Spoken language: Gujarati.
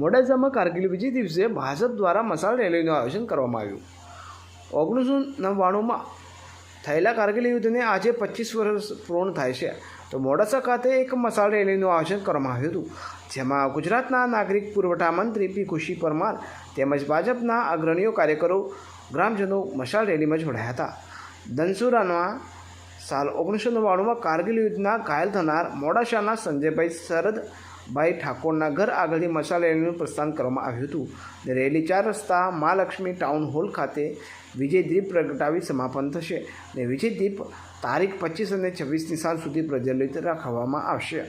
મોડાસામાં કારગિલ વિજય દિવસે ભાજપ દ્વારા મસાલ રેલીનું આયોજન કરવામાં આવ્યું. ઓગણીસો નવ્વાણુંમાં થયેલા કારગિલ યુદ્ધને આજે પચીસ વર્ષ પૂર્ણ થાય છે. તો મોડાસા ખાતે એક મસાલ રેલીનું આયોજન કરવામાં આવ્યું હતું, જેમાં ગુજરાતના નાગરિક પુરવઠા મંત્રી પી ખુશી પરમાર તેમજ ભાજપના અગ્રણીઓ કાર્યકરો, ગ્રામજનો મશાલ રેલીમાં જોડાયા હતા. ધનસુરાના સાલ ઓગણીસો નવ્વાણુંમાં કારગિલ યુદ્ધના ઘાયલ થનાર મોડાસાના સંજયભાઈ શરદભાઈ ઠાકોરના ઘર આગળથી મશાલ રેલીનું પ્રસ્થાન કરવામાં આવ્યું હતું. રેલી ચાર રસ્તા મહાલક્ષ્મી ટાઉન હોલ ખાતે વિજય દીપ પ્રગટાવી સમાપન થશે. ને વિજય દીપ તારીખ પચીસ અને છવ્વીસની સાંજ સુધી પ્રજ્વલિત રાખવામાં આવશે.